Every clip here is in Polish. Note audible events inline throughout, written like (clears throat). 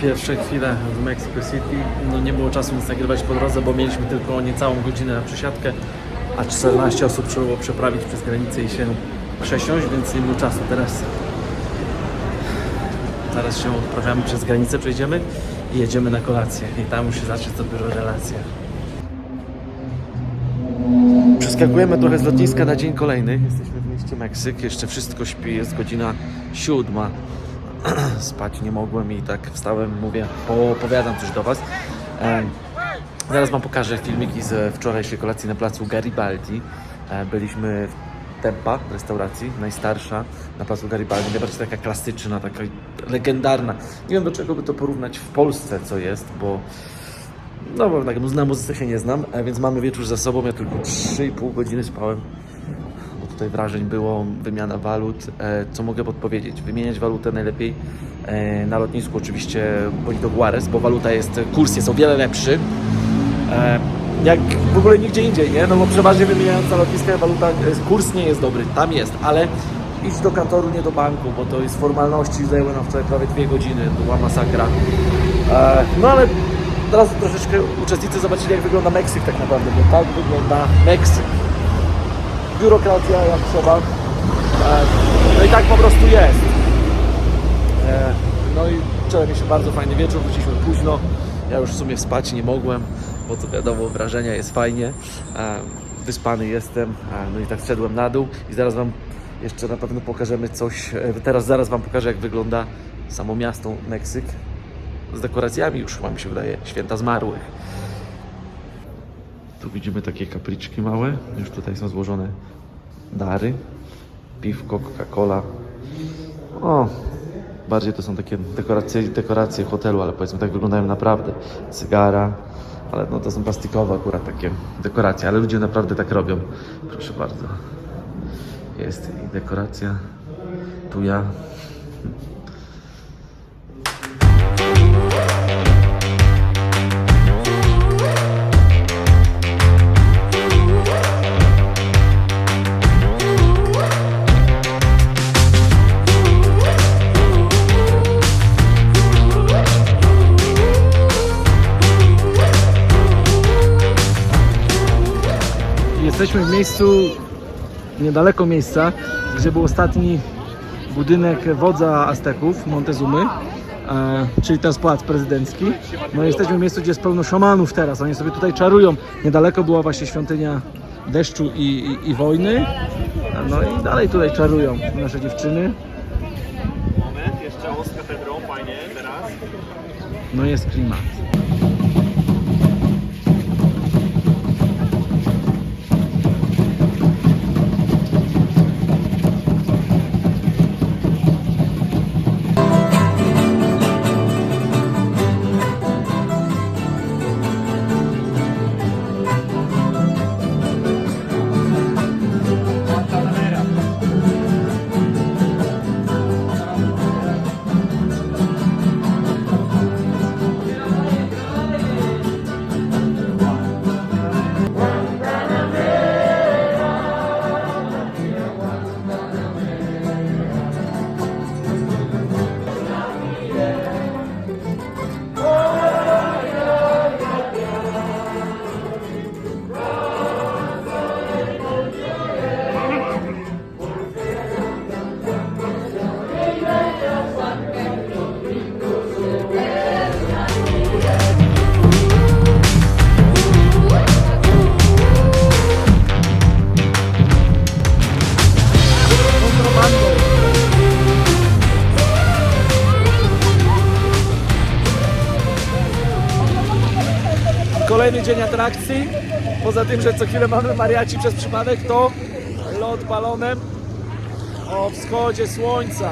Pierwsze chwile w Mexico City, no nie było czasu nic nagrywać po drodze, bo mieliśmy tylko niecałą godzinę na przesiadkę, a 14 osób trzeba było przeprawić przez granicę i się przesiąść, więc nie było czasu. Teraz, teraz się odprawiamy przez granicę, przejdziemy i jedziemy na kolację. I tam już się zacznie dopiero relacja. Przeskakujemy trochę z lotniska na dzień kolejny. Jesteśmy w mieście Meksyk, jeszcze wszystko śpi, jest godzina siódma. (clears throat) Spać nie mogłem i tak wstałem, mówię, poopowiadam coś do Was. Zaraz Wam pokażę filmiki z wczorajszej kolacji na placu Garibaldi. E, Byliśmy w Tempa, restauracji, najstarsza na placu Garibaldi, najbardziej taka klasyczna, taka legendarna. Nie wiem do czego by to porównać w Polsce, co jest, bo no bo tak, na muzyce się nie znam, e, więc mamy wieczór za sobą. Ja tylko 3,5 godziny spałem. Tutaj wrażeń było, wymiana walut. E, co mogę podpowiedzieć? Wymieniać walutę najlepiej e, na lotnisku oczywiście Bonito Juarez, bo waluta jest, kurs jest o wiele lepszy. E, jak w ogóle nigdzie indziej, nie? No bo przeważnie wymieniając na lotniskach waluta, kurs nie jest dobry, tam jest, ale idź do kantoru, nie do banku, bo to jest formalności, zajęły nam wczoraj prawie dwie godziny, to była masakra. No ale teraz troszeczkę uczestnicy zobaczyli jak wygląda Meksyk tak naprawdę, bo tak wygląda Meksyk. Biurokracja jak trzeba. E, no i tak po prostu jest. E, no i wczoraj mi się bardzo fajny wieczór, wróciliśmy późno. Ja już w sumie spać nie mogłem, bo to wiadomo, wrażenia jest fajnie. E, wyspany jestem, e, no i tak zszedłem na dół i zaraz Wam jeszcze na pewno pokażemy coś. Teraz zaraz Wam pokażę jak wygląda samo miasto Meksyk z dekoracjami już chyba mi się wydaje, święta zmarłych. Tu widzimy takie kapliczki małe, już tutaj są złożone dary, piwko, Coca-Cola. O, bardziej to są takie dekoracje, dekoracje hotelu, ale powiedzmy tak wyglądają naprawdę. Cygara, ale no to są plastikowe akurat takie dekoracje, ale ludzie naprawdę tak robią. Proszę bardzo. Jest i dekoracja. Tu ja. Jesteśmy w miejscu, niedaleko miejsca, gdzie był ostatni budynek wodza Azteków, Montezumy, e, czyli teraz pałac prezydencki. No jesteśmy w miejscu, gdzie jest pełno szamanów teraz, oni sobie tutaj czarują. Niedaleko była właśnie świątynia deszczu i, i, i wojny. No i dalej tutaj czarują nasze dziewczyny. Moment, jeszcze z katedrą, fajnie, teraz. No jest klimat. Dzień atrakcji. Poza tym, że co chwilę mamy mariaci przez przypadek, to lot balonem o wschodzie słońca.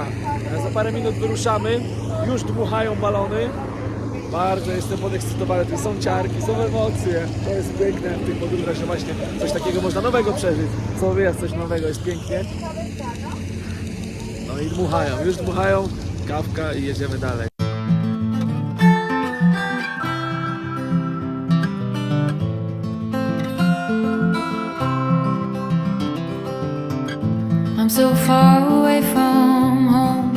Za parę minut wyruszamy. Już dmuchają balony. Bardzo jestem podekscytowany. Tu są ciarki, są emocje. To jest piękne w tych podróżach, że właśnie coś takiego można nowego przeżyć. Co wyjazd, coś nowego, jest pięknie. No i dmuchają, już dmuchają. Kawka i jedziemy dalej. So far away from home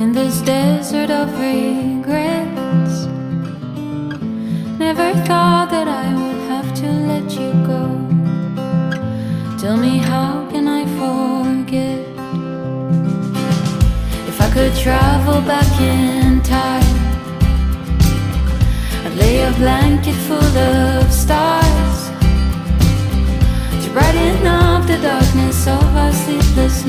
in this desert of regrets. Never thought that I would have to let you go. Tell me, how can I forget? If I could travel back in time, I'd lay a blanket full of stars brighten up the darkness of our sleepless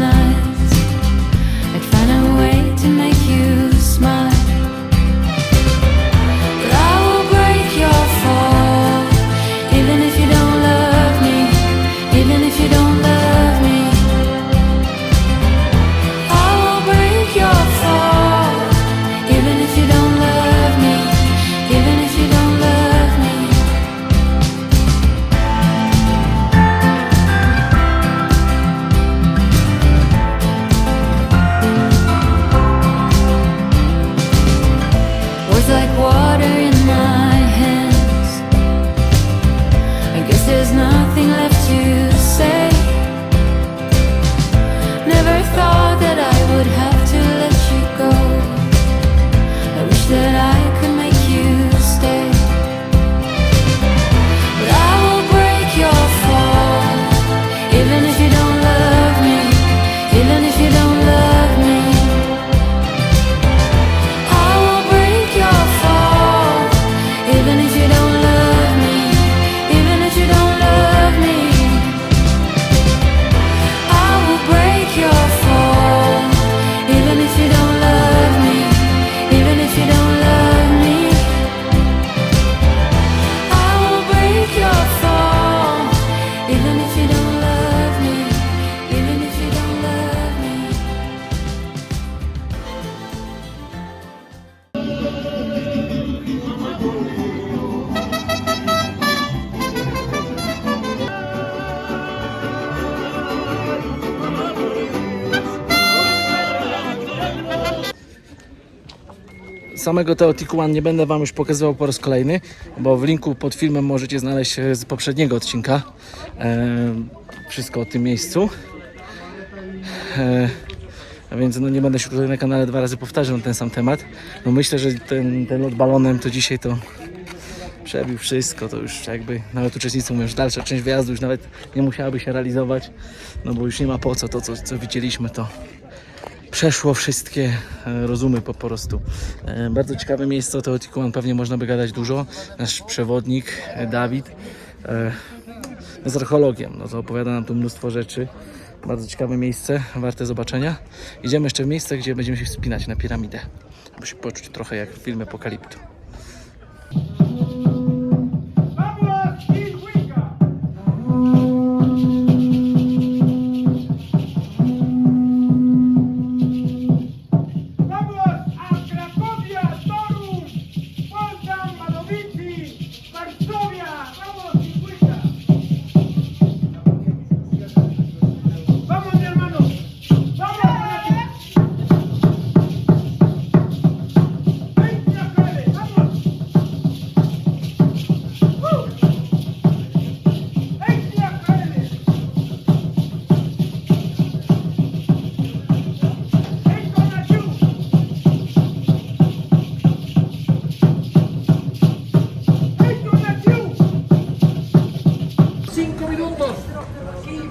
Samego Teotihuacan nie będę Wam już pokazywał po raz kolejny, bo w linku pod filmem możecie znaleźć e, z poprzedniego odcinka e, wszystko o tym miejscu. E, a więc no nie będę się tutaj na kanale dwa razy powtarzał ten sam temat. No myślę, że ten, ten lot balonem to dzisiaj to przebił wszystko, to już jakby nawet uczestnicy mówią, że dalsza część wyjazdu już nawet nie musiałaby się realizować, no bo już nie ma po co, to co, co widzieliśmy to przeszło wszystkie e, rozumy po prostu. E, Bardzo ciekawe miejsce o Teotihuacan, pewnie można by gadać dużo. Nasz przewodnik e, Dawid e, jest archeologiem, no to opowiada nam tu mnóstwo rzeczy. Bardzo ciekawe miejsce, warte zobaczenia. Idziemy jeszcze w miejsce, gdzie będziemy się wspinać na piramidę, aby się poczuć trochę jak w filmie Apokaliptu.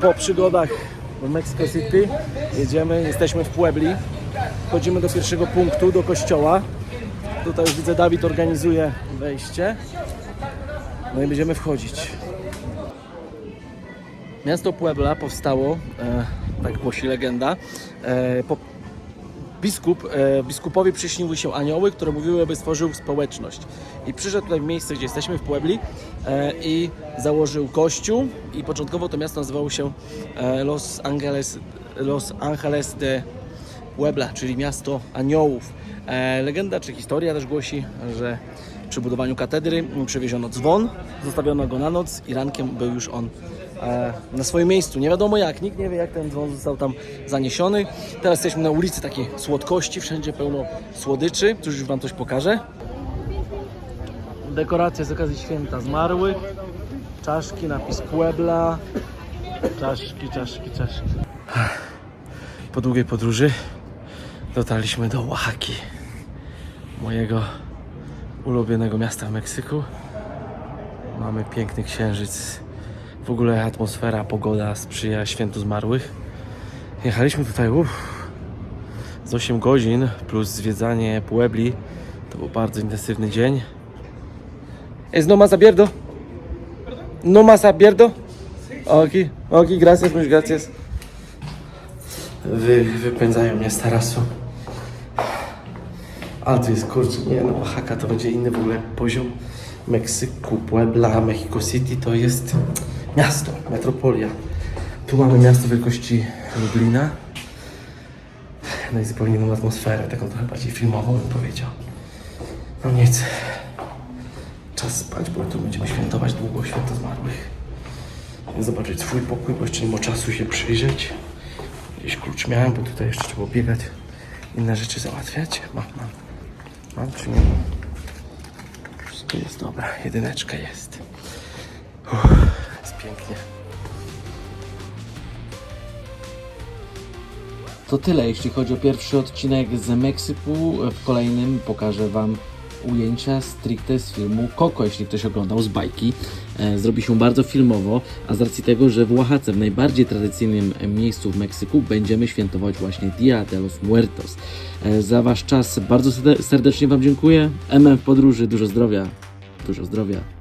Po przygodach w Mexico City jedziemy, jesteśmy w Puebli. Wchodzimy do pierwszego punktu, do kościoła. Tutaj już widzę, Dawid organizuje wejście. No i będziemy wchodzić. Miasto Puebla powstało, e, tak głosi legenda, e, po, biskup, e, biskupowi przyśniły się anioły, które mówiły, aby stworzył społeczność. I przyszedł tutaj w miejsce, gdzie jesteśmy, w Puebli i założył kościół i początkowo to miasto nazywało się e, Los Angeles, Los Angeles de Puebla, czyli miasto aniołów. E, legenda czy historia też głosi, że przy budowaniu katedry przywieziono dzwon, zostawiono go na noc i rankiem był już on e, na swoim miejscu. Nie wiadomo jak, nikt nie wie jak ten dzwon został tam zaniesiony. Teraz jesteśmy na ulicy takiej słodkości, wszędzie pełno słodyczy. Cóż, już Wam coś pokażę. Dekoracje z okazji święta zmarłych, czaszki, napis Puebla, czaszki, czaszki, czaszki. Po długiej podróży dotarliśmy do Oaxaki. mojego ulubionego miasta w Meksyku. Mamy piękny księżyc. W ogóle atmosfera, pogoda sprzyja świętu zmarłych. Jechaliśmy tutaj uff, z 8 godzin plus zwiedzanie Puebli. To był bardzo intensywny dzień. Es no más abierto? No más abierto? Oki, oki, gracias, muchas gracias. Wy, wypędzają mnie z tarasu. Ale to jest kurczę, nie no, Oaxaca to będzie inny w ogóle poziom. Meksyku, Puebla, Mexico City to jest miasto, metropolia. Tu mamy miasto wielkości Lublina. No i zupełnie inną atmosferę, taką trochę bardziej filmową bym powiedział. No nic. Czas spać, bo tu będziemy świętować długo święto zmarłych. Zobaczyć swój pokój, bo jeszcze nie ma czasu się przyjrzeć. Gdzieś klucz miałem, bo tutaj jeszcze trzeba biegać, inne rzeczy załatwiać. Mam, mam. Mam czy nie mam? Wszystko jest dobra, jedyneczka jest. Uff, jest pięknie. To tyle, jeśli chodzi o pierwszy odcinek z Meksyku. W kolejnym pokażę Wam ujęcia stricte z filmu Coco, jeśli ktoś oglądał z bajki. E, Zrobi się bardzo filmowo, a z racji tego, że w Oaxace, w najbardziej tradycyjnym miejscu w Meksyku, będziemy świętować właśnie Dia de los Muertos. E, Za Wasz czas bardzo serde- serdecznie Wam dziękuję. MM w podróży, dużo zdrowia, dużo zdrowia.